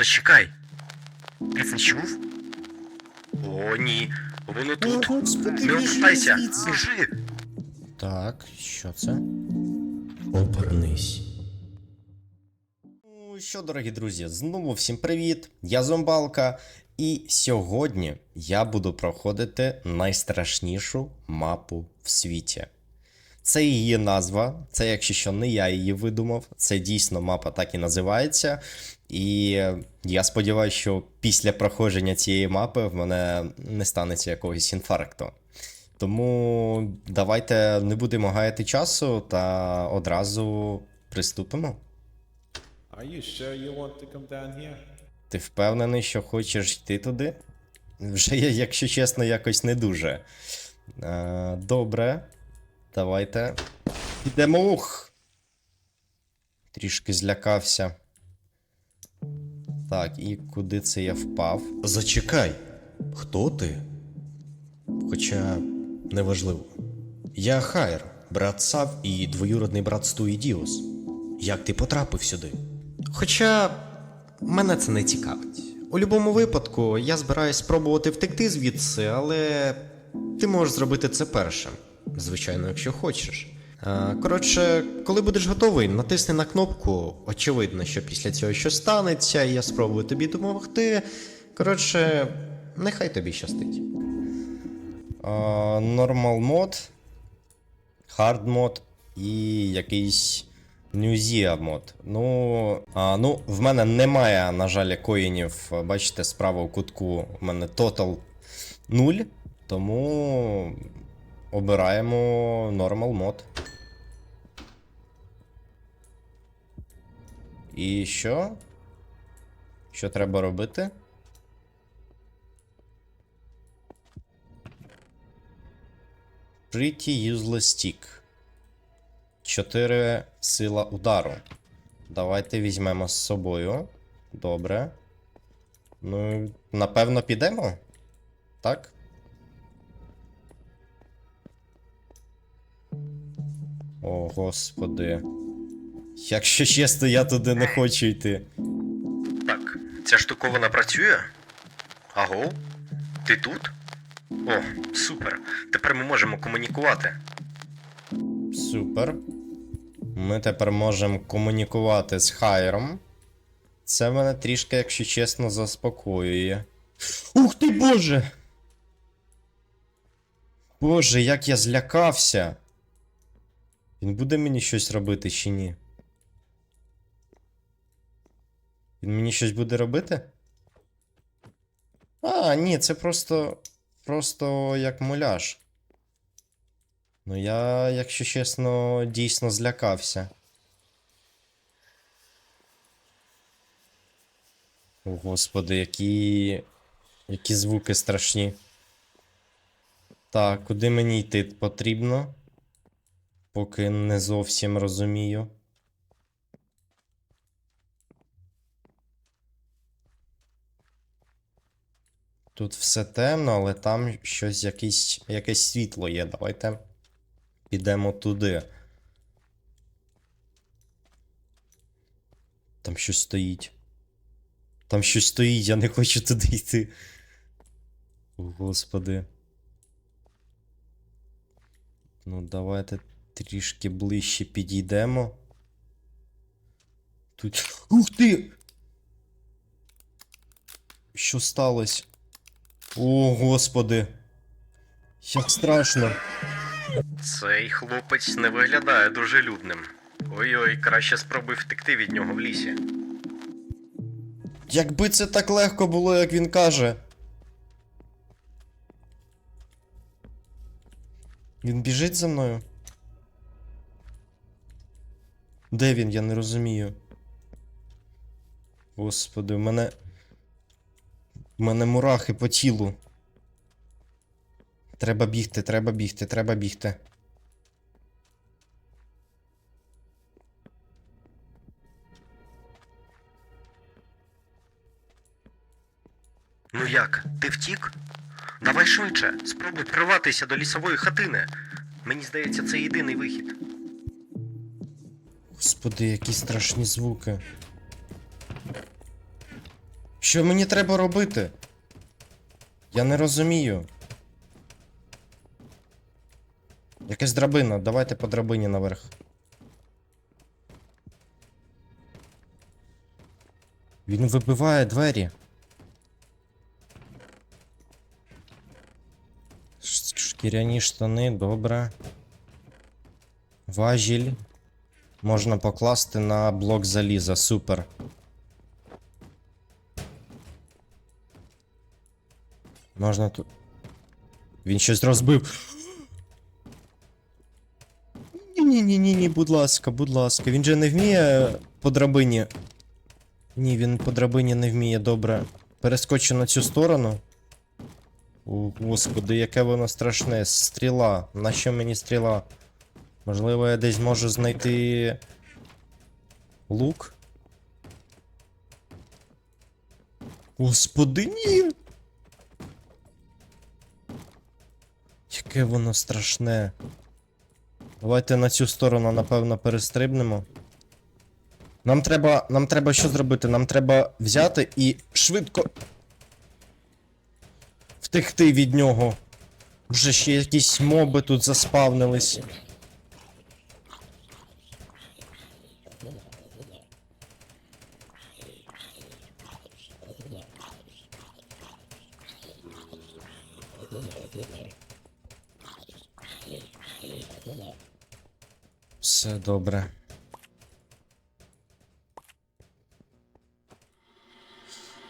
Зачекай. Ти це чув? О, ні. Воно тут. господи, Не обертайся. Біжи. Так, що це? Обернись. Ну що, дорогі друзі, знову всім привіт! Я Зомбалка, і сьогодні я буду проходити найстрашнішу мапу в світі. Це її назва, це, якщо що, не я її видумав, це дійсно мапа так і називається. І я сподіваюся, що після проходження цієї мапи в мене не станеться якогось інфаркту. Тому давайте не будемо гаяти часу та одразу приступимо. Are you sure you want to come down here? Ти впевнений, що хочеш йти туди? Вже якщо чесно, якось не дуже. Е, добре. Давайте. Підемо ух. Трішки злякався. Так, і куди це я впав? Зачекай. Хто ти? Хоча неважливо. Я Хайр, брат Сав і двоюродний брат Стуїдіус. Як ти потрапив сюди? Хоча мене це не цікавить. У будь-якому випадку я збираюсь спробувати втекти звідси, але ти можеш зробити це першим. Звичайно, якщо хочеш. Коротше, коли будеш готовий, натисни на кнопку. Очевидно, що після цього щось станеться, і я спробую тобі допомогти. Коротше, нехай тобі щастить. Нормал мод, хард мод і якийсь Ньюзія мод. Ну, а, ну, в мене немає, на жаль, коїнів. Бачите, справа у кутку в мене тотал 0. Тому обираємо нормал мод. І що? Що треба робити? Pretty useless stick. 4 сила удару. Давайте візьмемо з собою. Добре. Ну, напевно, підемо? Так? О, господи. Якщо чесно, я туди не хочу йти. Так, ця штуковина працює? Аго? Ти тут? О, супер. Тепер ми можемо комунікувати. Супер. Ми тепер можемо комунікувати з Хайром. Це мене трішки, якщо чесно, заспокоює. Ух ти боже! Боже, як я злякався. Він буде мені щось робити чи ні? Він мені щось буде робити? А, ні, це просто. Просто як муляж. Ну, я, якщо чесно, дійсно злякався. О, господи, які. Які звуки страшні. Так, куди мені йти потрібно? Поки не зовсім розумію. Тут все темно, але там щось якесь, якесь світло є. Давайте підемо туди. Там щось стоїть. Там щось стоїть, я не хочу туди йти. Господи. Ну, давайте трішки ближче підійдемо. Тут. Ух ти! Що сталося? О, господи. Як страшно. Цей хлопець не виглядає дружелюбним. Ой-ой, краще спробуй втекти від нього в лісі. Якби це так легко було, як він каже. Він біжить за мною? Де він? Я не розумію. Господи, в мене. В мене мурахи по тілу. Треба бігти, треба бігти, треба бігти. Ну як, ти втік? Давай швидше, спробуй прорватися до лісової хатини. Мені здається, це єдиний вихід. Господи, які страшні звуки. Що мені треба робити? Я не розумію. Якась драбина, давайте по драбині наверх. Він вибиває двері. Шкіряні штани, добре. Важіль. Можна покласти на блок заліза, супер. Можна тут. Він щось розбив. Ні-ні-ні, ні, будь ласка, будь ласка. Він же не вміє по драбині. Ні, він по драбині не вміє, добре. Перескочу на цю сторону. О, господи, яке воно страшне. Стріла. Нащо мені стріла? Можливо, я десь можу знайти. Лук? Господи, ні! Яке воно страшне. Давайте на цю сторону, напевно, перестрибнемо. Нам треба. Нам треба що зробити? Нам треба взяти і швидко. Втекти від нього. Вже ще якісь моби тут заспавнились. Все добре.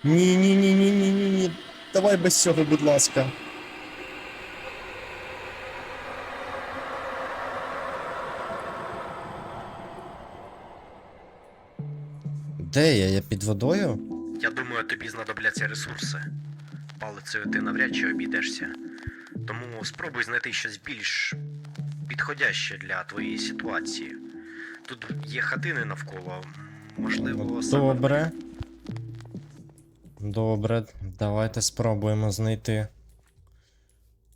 Ні, ні, ні, ні, ні, ні, ні. Давай без цього, будь ласка. Де я? Я під водою? Я думаю, тобі знадобляться ресурси. Палицею ти навряд чи обійдешся. Тому спробуй знайти щось більш підходяще для твоєї ситуації. Тут є хатини навколо. Можливо, саме Добре. Добре, давайте спробуємо знайти.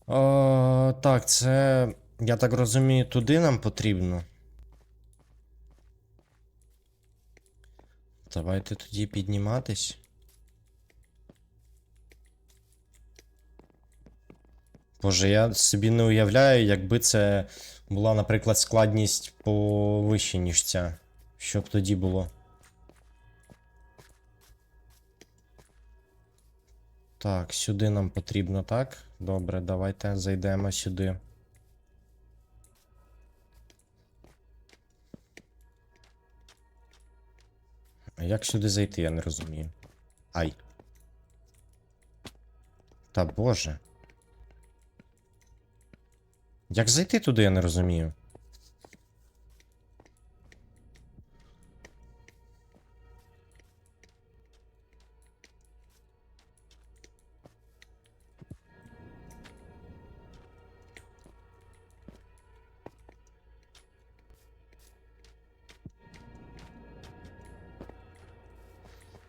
О, так, це. Я так розумію, туди нам потрібно. Давайте тоді підніматись. Боже, я собі не уявляю, якби це була, наприклад, складність повище, ніж ця. Що б тоді було? Так, сюди нам потрібно, так? Добре, давайте зайдемо сюди. А як сюди зайти, я не розумію. Ай. Та боже. Як зайти туди, я не розумію.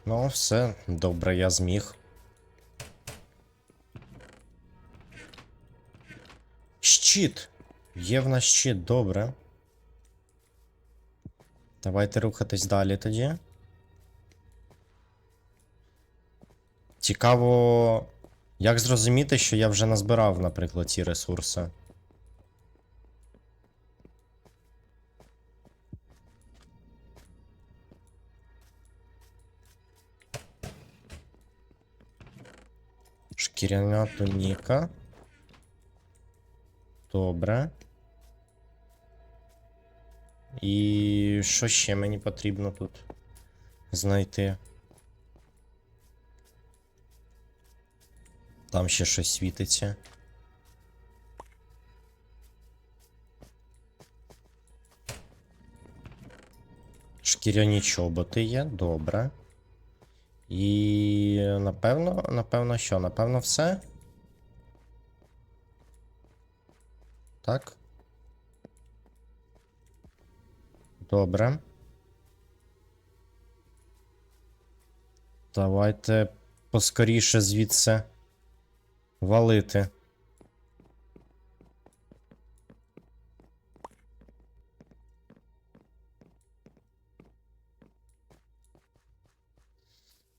Ну, все, добре, я зміг. Щит! Є в нас щит, добре. Давайте рухатись далі тоді. Цікаво, як зрозуміти, що я вже назбирав, наприклад, ці ресурси. Шкіряна туніка. Добре. І що ще мені потрібно тут знайти? Там ще щось світиться. Шкіряні чоботи є, добре. І напевно, напевно, що? Напевно, все. Так. Добре. Давайте поскоріше звідси валити.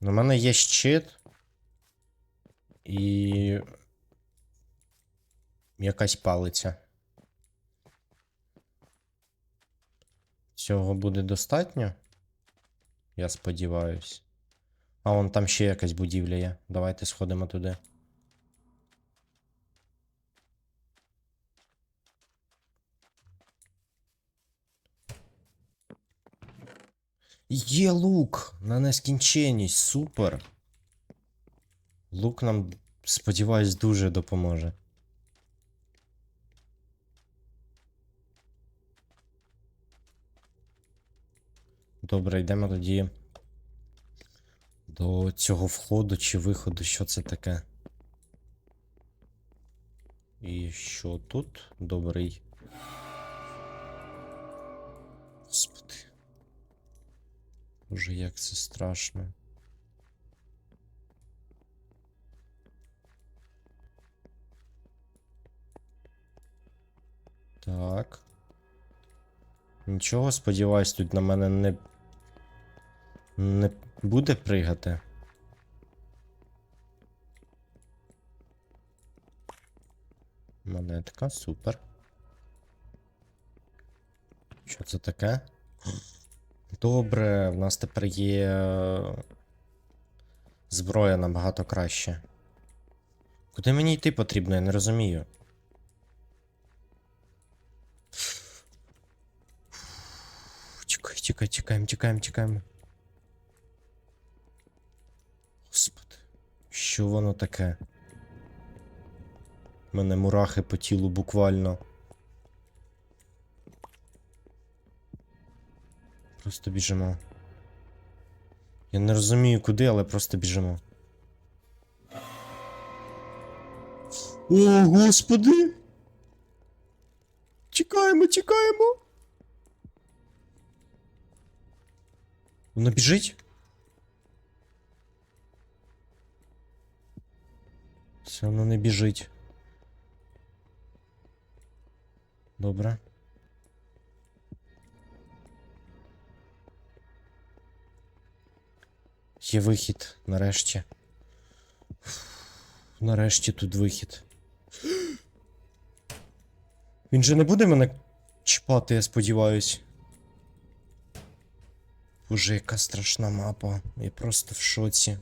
У мене є щит. І. Якась палиця. Цього буде достатньо? Я сподіваюсь. А вон там ще якась будівля є. Давайте сходимо туди. Є лук на нескінченність, супер. Лук нам, сподіваюсь, дуже допоможе. Добре, йдемо тоді до цього входу чи виходу, що це таке. І що тут? Добрий. Господи. Боже, як це страшно. Так. Нічого, сподіваюсь, тут на мене не. Не буде пригати. Монетка, супер. Що це таке? Добре, в нас тепер є е, зброя набагато краще. Куди мені йти потрібно, я не розумію. Тікай, тікай, тікаємо, тікаємо, тікаємо. Що воно таке? У мене мурахи по тілу буквально. Просто біжимо. Я не розумію куди, але просто біжимо. О, господи! Чекаємо, чекаємо. Воно біжить? Все воно не біжить. Добре. Є вихід, нарешті. Нарешті тут вихід. Він же не буде мене чіпати, я сподіваюсь. Боже, яка страшна мапа. Я просто в шоці.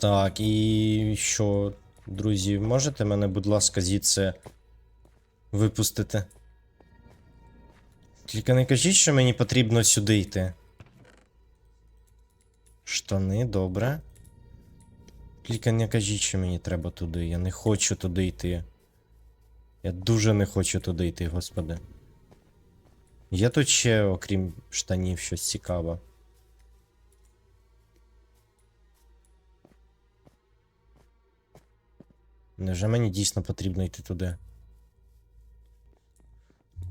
Так, і що, друзі, можете мене, будь ласка, звідси випустити? Тільки не кажіть, що мені потрібно сюди йти. Штани, добре. Тільки не кажіть, що мені треба туди. Я не хочу туди йти. Я дуже не хочу туди йти, господи. Є тут ще, окрім штанів, щось цікаве. Невже мені дійсно потрібно йти туди?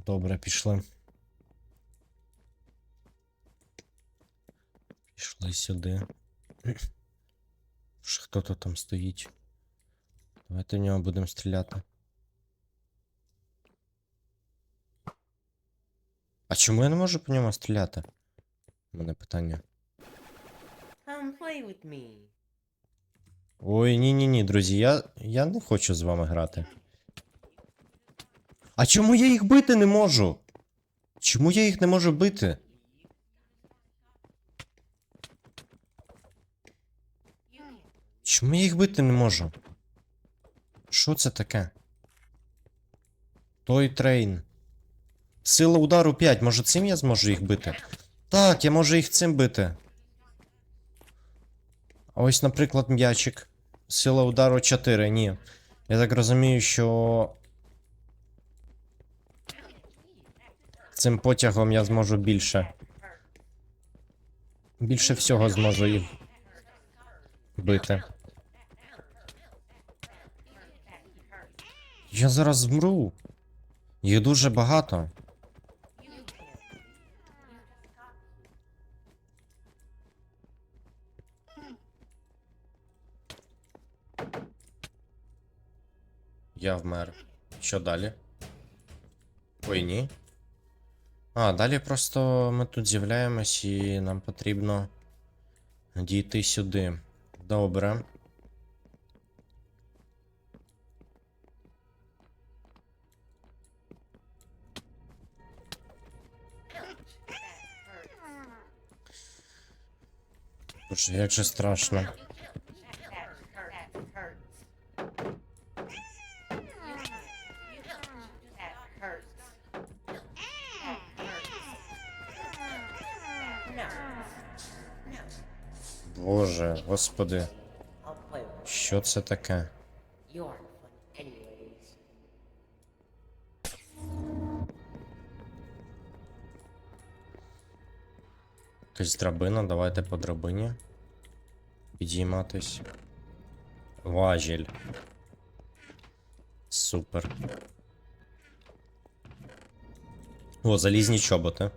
Добре, пішли. Пішли сюди. Хто то там стоїть? Давайте в нього будемо стріляти. А чому я не можу по ньому стріляти? У мене питання. Come play with me. Ой, ні, ні, ні, друзі, я, я не хочу з вами грати. А чому я їх бити не можу? Чому я їх не можу бити? Чому я їх бити не можу? Що це таке? Той трейн. Сила удару 5. Може цим я зможу їх бити? Так, я можу їх цим бити. Ось, наприклад, м'ячик. Сила удару 4. Ні. Я так розумію, що. Цим потягом я зможу більше. Більше всього зможу їх бити. Я зараз змру. Їх дуже багато. Я вмер. Що далі? Ой, ні. А, далі просто ми тут з'являємось і нам потрібно Дійти сюди. Добре. Боже, як же страшно. Боже, господи, що це таке? Якась драбина, давайте по драбині. Підійматись. Важіль. Супер. О, залізні чоботи.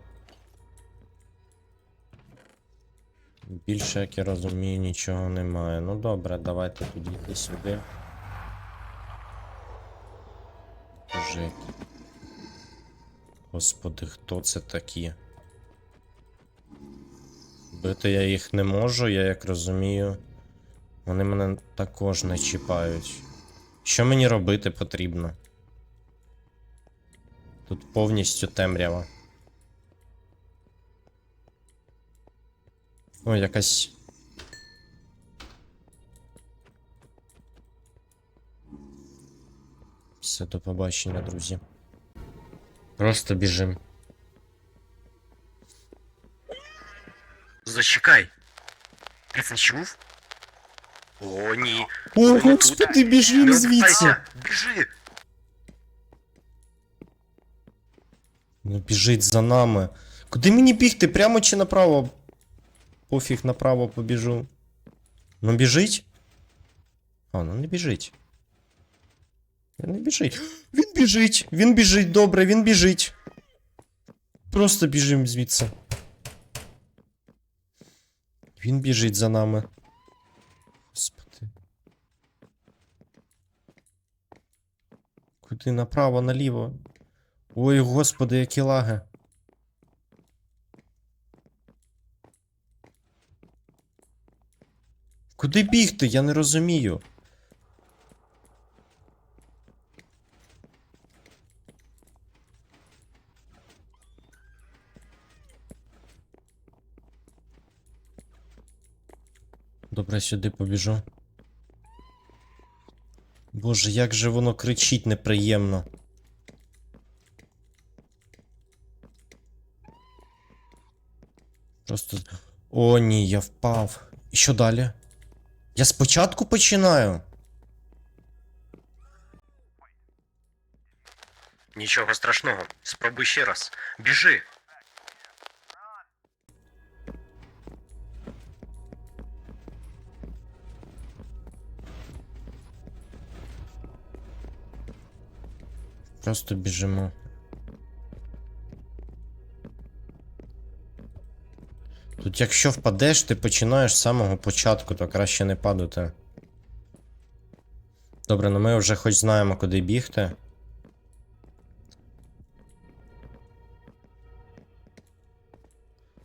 Більше, як я розумію, нічого немає. Ну добре, давайте тоді йти сюди. Боже. Господи, хто це такі? Бити я їх не можу, я як розумію. Вони мене також не чіпають. Що мені робити потрібно? Тут повністю темрява. О, якась. Все, до побачення, друзі. Просто біжим. Зачекай. Ти це чув? О, ні. О, Вони тут. господи, біжим Не звідси! обертайся, Біжи! Ну, біжить за нами. Куди мені бігти? Прямо чи направо? Пофіг направо побіжу. Ну біжить? А, ну не біжить. Він не біжить. Він біжить! Він біжить, добре, він біжить. Просто біжим звідси. Він біжить за нами. Господи. Куди направо, наліво? Ой, господи, які лаги. Куди бігти? Я не розумію. Добре, сюди побіжу. Боже, як же воно кричить неприємно. Просто. О, ні, я впав. І що далі? Я спочатку починаю. Нічого страшного. Спробуй ще раз. Біжи. Просто біжимо. Якщо впадеш, ти починаєш з самого початку, то краще не падати. Добре, ну ми вже хоч знаємо, куди бігти.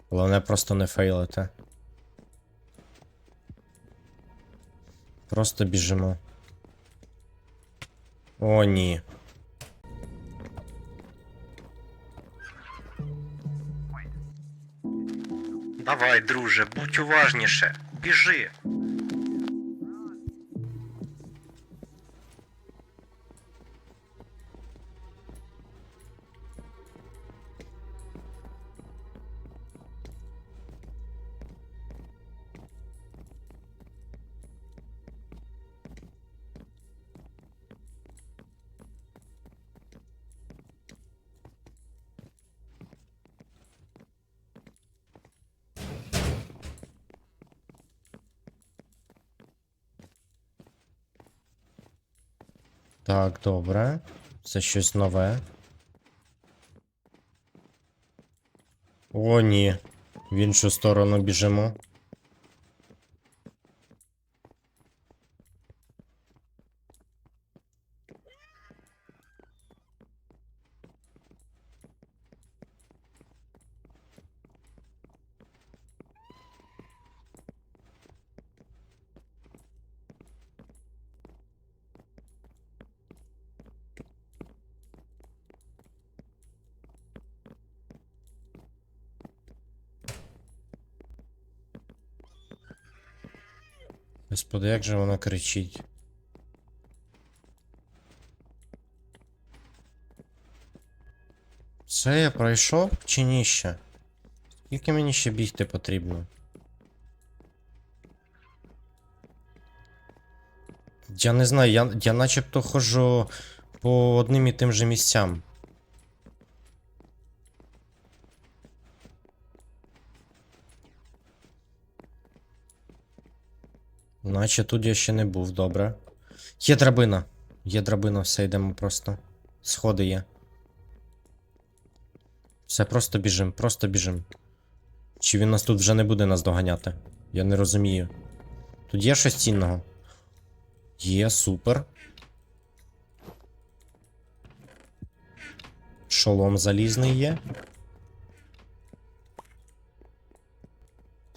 Головне просто не фейлити. Просто біжимо. О, ні. Давай, друже, будь уважніше. Біжи. Так, добре. Це щось нове. О, ні. В іншу сторону біжимо. Господи, як же вона кричить. Це я пройшов чи ні ще? Скільки мені ще бігти потрібно? Я не знаю, я, я начебто ходжу по одним і тим же місцям. Наче тут я ще не був, добре. Є драбина. Є драбина, все йдемо просто. Сходи є. Все, просто біжим, просто біжим. Чи він нас тут вже не буде нас доганяти? Я не розумію. Тут є щось цінного? Є, супер. Шолом залізний є.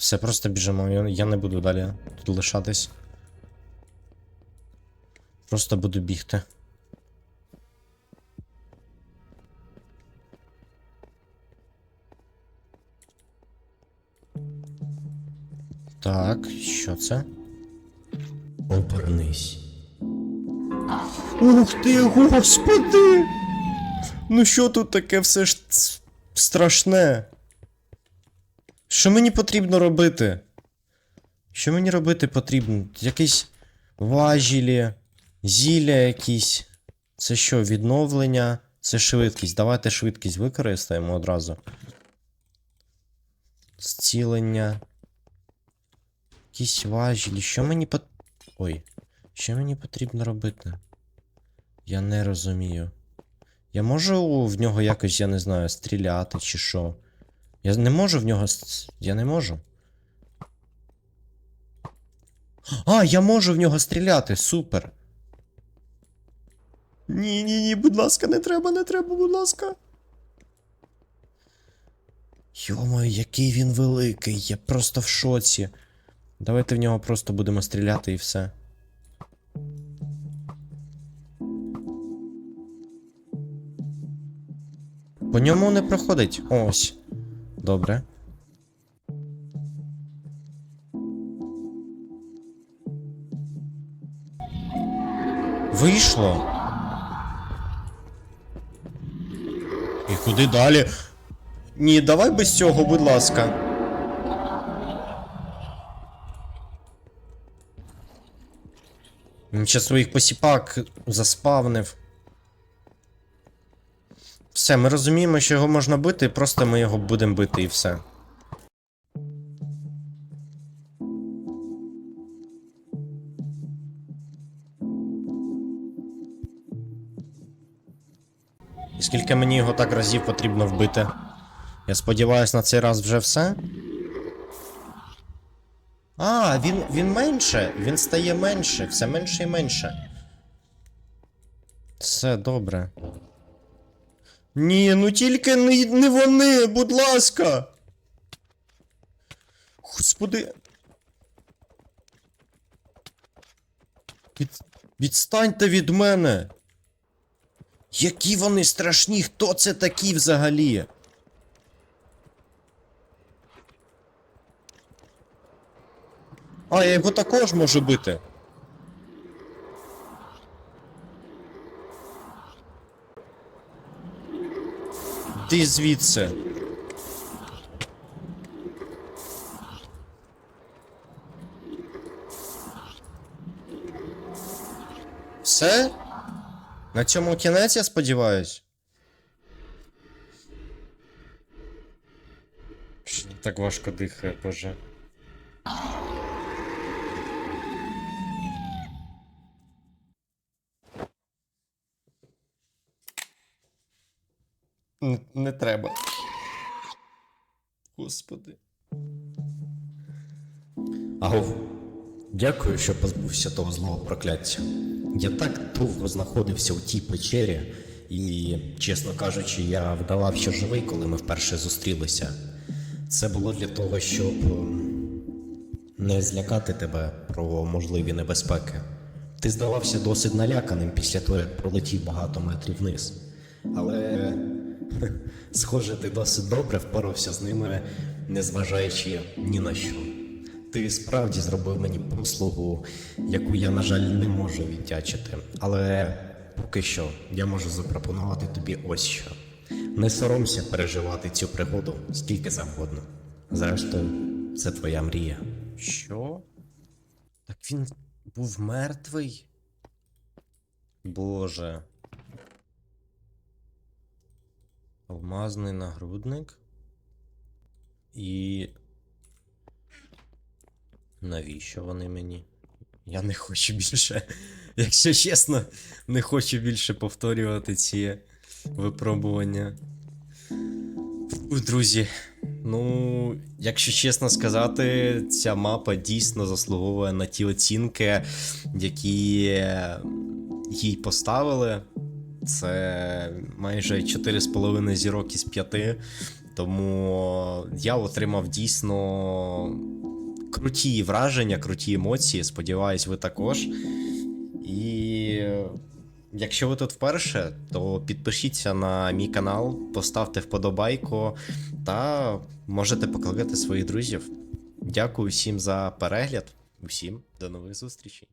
Все, просто біжимо. Я, не буду далі тут лишатись. Просто буду бігти. Так, що це? Обернись. Ух ти, господи! Ну що тут таке все ж страшне? Що мені потрібно робити? Що мені робити потрібно? Якісь важілі, зілля якісь. Це що, відновлення? Це швидкість. Давайте швидкість використаємо одразу. Зцілення. Якісь важілі. Що мені пот... Ой. Що мені потрібно робити? Я не розумію. Я можу в нього якось, я не знаю, стріляти чи що? Я не можу в нього. Я не можу. А, я можу в нього стріляти, супер. Ні, ні, ні, будь ласка, не треба, не треба, будь ласка. Йомаю, який він великий, я просто в шоці. Давайте в нього просто будемо стріляти і все. По ньому не проходить. Ось. Добре. Вийшло. І куди далі? Ні, давай без цього, будь ласка. Він ще своїх посіпак заспавнив. Все, ми розуміємо, що його можна бити, просто ми його будемо бити і все. І скільки мені його так разів потрібно вбити? Я сподіваюся, на цей раз вже все. А, він, він менше, він стає менше, все менше і менше. Все добре. Ні, ну тільки не, не вони, будь ласка. Господи. Від, відстаньте від мене. Які вони страшні, хто це такі взагалі? А, я його також можу бити. Ти звідси. Все? На цьому кінець, я сподіваюсь. Так важко дихає, боже. Не, треба. Господи. Агов, дякую, що позбувся того злого прокляття. Я так довго знаходився у тій печері, і, чесно кажучи, я вдавав, що живий, коли ми вперше зустрілися. Це було для того, щоб ем, не злякати тебе про можливі небезпеки. Ти здавався досить наляканим після того, як пролетів багато метрів вниз. Але, схоже, ти досить добре впорався з ними, незважаючи ні на що. Ти справді зробив мені послугу, яку я, на жаль, не можу віддячити. Але поки що я можу запропонувати тобі ось що. Не соромся переживати цю пригоду скільки завгодно. Зрештою, це твоя мрія. Що? Так він був мертвий? Боже. Алмазний нагрудник. І. Навіщо вони мені? Я не хочу більше. Якщо чесно, не хочу більше повторювати ці випробування. Друзі. Ну, якщо чесно сказати, ця мапа дійсно заслуговує на ті оцінки, які їй поставили. Це майже 4,5 зірок із 5. Тому я отримав дійсно круті враження, круті емоції. Сподіваюсь, ви також. І якщо ви тут вперше, то підпишіться на мій канал, поставте вподобайку та можете покликати своїх друзів. Дякую всім за перегляд. Усім до нових зустрічей.